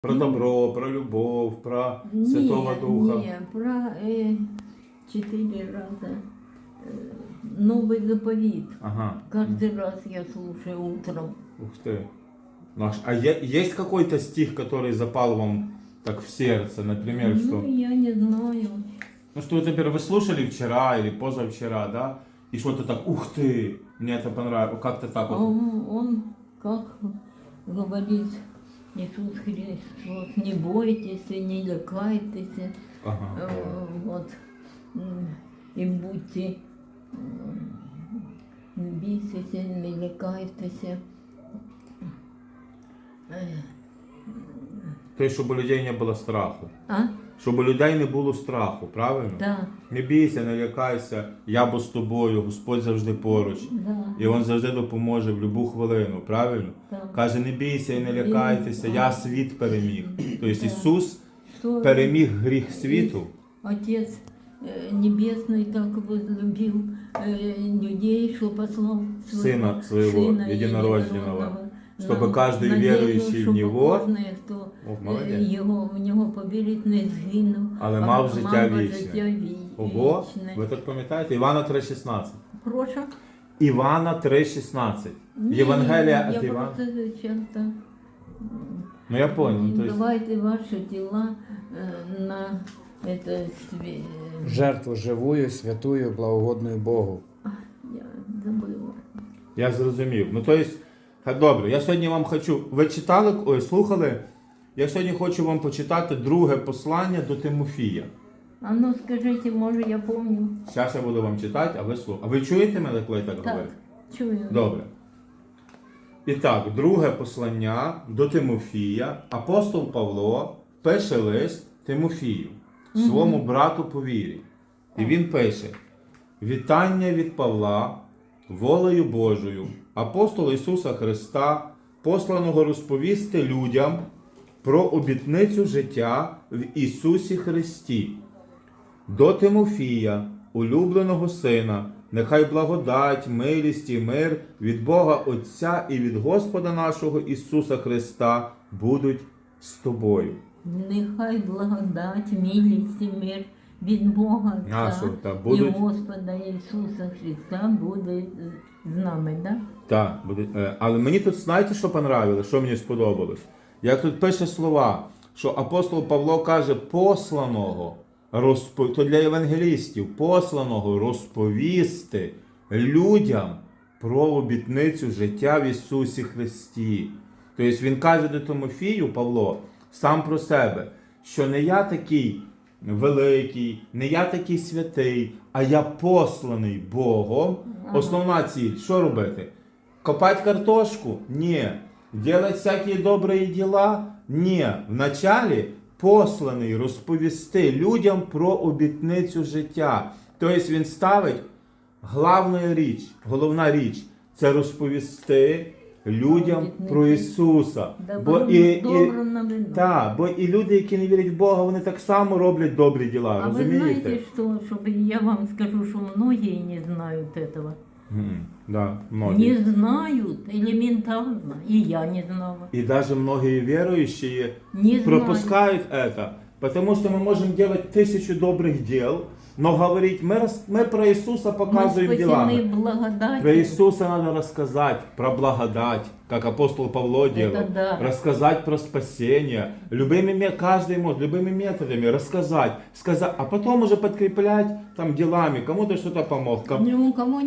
Про добро, про любов, про Святого не, Духа. Не, про э, четыре раза э, новый заповедь. Ага. Каждый раз я слушаю утром. Ух ты. Наш. А е- есть какой-то стих, который запал вам так в сердце, например, ну, что... я не знаю. Ну что, вот, например, вы слушали вчера или позавчера, да? И что-то так, ух ты, мне это понравилось, как-то так вот. Он, он, как говорит Иисус Христос, не бойтесь не лякайтеся, Ага. Вот. М, И будьте не бійтеся, не лякайтеся. То есть, щоб у людей не було страху. А? Щоб у людей не було страху, правильно? Да, Не бійся, не лякайся, я бу з тобою, Господь завжди поруч. да. І Він завжди допоможе в будь-яку хвилину, правильно? Так. Каже, не бійся і не лякайтеся, я світ переміг. Тобто Ісус Что переміг гріх світу. Отец э, Небесный так возлюбил э, людей, что послал Сына своего единорожденного, чтобы Нам каждый надежду, верующий в чтобы Него- кожний, хто О, е, молодець. його, в нього повірить, не згинув, Але а мав життя вічне. життя ві- Ого, вічне. ви так пам'ятаєте? Івана 3,16. Прошу? Івана 3,16. Ні, Євангелія я від Івана. просто часто Ну я понял. Ну, то есть, давайте ваши дела э, на это све- Жертву живую, святую, благогодную Богу. я забыла. я зрозумів. Ну то есть, ха, добре, я сьогодні вам хочу. Ви читали, ой, слухали? Я сьогодні хочу вам почитати друге послання до Тимофія. А ну скажите, может я помню. Зараз я буду вам читати, а ви слухайте. А ви чуєте мене, коли я так, Так, говорю? чую. Добре. І так, друге послання до Тимофія. Апостол Павло пише лист Тимофію, своєму брату по вірі. І він пише: Вітання від Павла, волею Божою, апостола Ісуса Христа, посланого розповісти людям про обітницю життя в Ісусі Христі. До Тимофія, улюбленого сина, нехай благодать, милість і мир від Бога Отця і від Господа нашого Ісуса Христа будуть з тобою. Нехай благодать, милість і мир від Бога Отця Нашого, та і будуть- Господа Ісуса Христа буде з нами, да? Так, буде. е, Але мені тут знаєте, що понравилось, що мені сподобалось? Як тут пише слова, що апостол Павло каже посланого, розпо... то для євангелістів, посланого розповісти людям про обітницю життя в Ісусі Христі. Тобто він каже до Тимофію, Павло, сам про себе, що не я такий великий, не я такий святий, а я посланий Богом. Основна ціль, що робити? Копати картошку? Ні. Делать всякі добрі діла? Ні. Вначалі посланий розповісти людям про обітницю життя. Тобто він ставить главну річ, головна річ це розповісти людям Обітницю. про Ісуса. Бо Добру, і, і, добру новину. та, бо і люди, які не вірять в Бога, вони так само роблять добрі діла. А вы розумієте? знаете, что, чтобы я вам скажу, что многие не знают этого. М, Да, многие. Не знают элементарно. И я не знала. И даже многие верующие Не знаю. пропускают это, потому что мы можем делать тысячу добрых дел, но говорить, мы, рас- мы про Иисуса Мы показываем спасены делами. благодатью. Про Иисуса надо рассказать, про благодать, как апостол Павло делал. да. Рассказать про спасение. Любыми, ме- каждый может, любыми методами рассказать, сказать, а потом уже подкреплять там делами. Кому-то что-то помог, кому- Ну, кому